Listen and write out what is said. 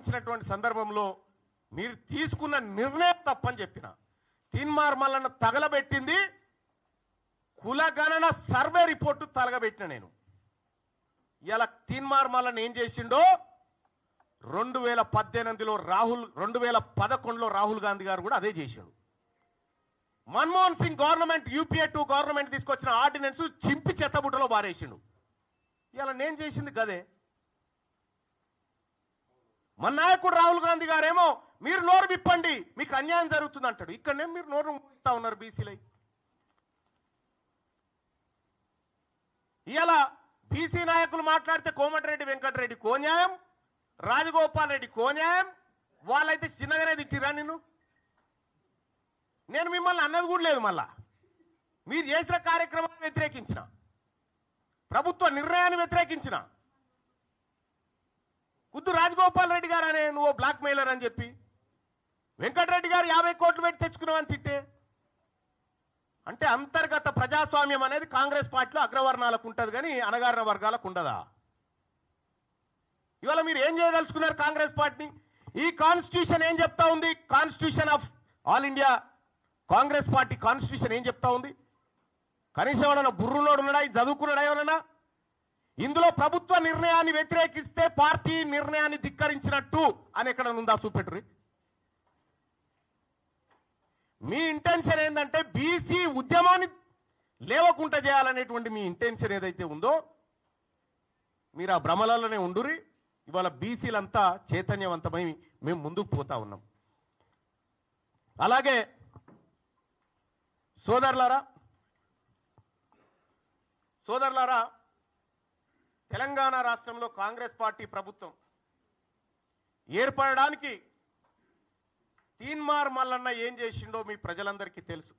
ఇచ్చినటువంటి సందర్భంలో మీరు తీసుకున్న నిర్ణయం తప్పని చెప్పిన. తీన్మార్ మల్లన్న తగలబెట్టింది కులగణన సర్వే రిపోర్టు తలగబెట్టిన నేను. ఇలా తీన్మార్ మల్లన్న ఏం చేసిండో రెండు వేల పద్దెనిమిదిలో రాహుల్ రెండు వేల పదకొండులో రాహుల్ గాంధీ గారు కూడా అదే చేశాడు. Manmohan Singh government UPA two government తీసుకొచ్చిన ఆర్డినెన్స్ చింపి చెత్తబుట్టలో బారేసిండు. ఇలా నేను చేసింది గదే. మన నాయకుడు రాహుల్ గాంధీ గారేమో మీరు నోరు విప్పండి మీకు అన్యాయం జరుగుతుంది అంటాడు ఇక్కడనే మీరు నోరు ఇస్తా ఉన్నారు బీసీలై. ఇలా బీసీ నాయకులు మాట్లాడితే కోమటిరెడ్డి వెంకటరెడ్డి కోన్యాయం రాజగోపాల్ రెడ్డి కోన్యాయం వాళ్ళైతే చిన్నగానే తిట్టిరా నిన్ను? నేను మిమ్మల్ని అన్నది కూడా లేదు మళ్ళా. మీరు చేసిన కార్యక్రమాన్ని వ్యతిరేకించిన. ప్రభుత్వ నిర్ణయాన్ని వ్యతిరేకించిన. కుద్దు రాజగోపాల్ రెడ్డి గారు అనే నువ్వు బ్లాక్ మెయిలర్ అని చెప్పి. వెంకటరెడ్డి గారు యాభై కోట్లు పెట్టి తెచ్చుకున్నావని తిట్టే. అంటే అంతర్గత ప్రజాస్వామ్యం అనేది కాంగ్రెస్ పార్టీలో అగ్రవర్ణాలకు ఉంటుంది కానీ అనగారిన వర్గాలకు ఉండదా? ఇవాళ మీరు ఏం చేయదలుచుకున్నారు కాంగ్రెస్ పార్టీ ఈ కాన్స్టిట్యూషన్ ఏం చెప్తా ఉంది? Constitution of all India Congress party constitution ఏం చెప్తా ఉంది? కనీసం ఎవడన్నా బుర్రులోడు ఉన్నాడా? చదువుకున్నాడా ఎవరన్నా ఇందులో ప్రభుత్వ నిర్ణయాన్ని వ్యతిరేకిస్తే పార్టీ నిర్ణయాన్ని ధిక్కరించినట్టు అని ఎక్కడ ఉందా చూపెట్టురి మీ ఇంటెన్షన్ ఏంటంటే బీసీ ఉద్యమాన్ని లేవకుంట చేయాలనేటువంటి మీ ఇంటెన్షన్ ఏదైతే ఉందో మీరు ఆ భ్రమలలోనే ఉండురి ఇవాళ బీసీలంతా చైతన్యవంతమై మేము ముందుకు పోతా ఉన్నాం. అలాగే సోదరులారా సోదరులారా తెలంగాణ రాష్ట్రంలో కాంగ్రెస్ పార్టీ ప్రభుత్వం ఏర్పడడానికి తీన్మార్ మల్లన్న ఏం చేసిండో మీ ప్రజలందరికీ తెలుసు.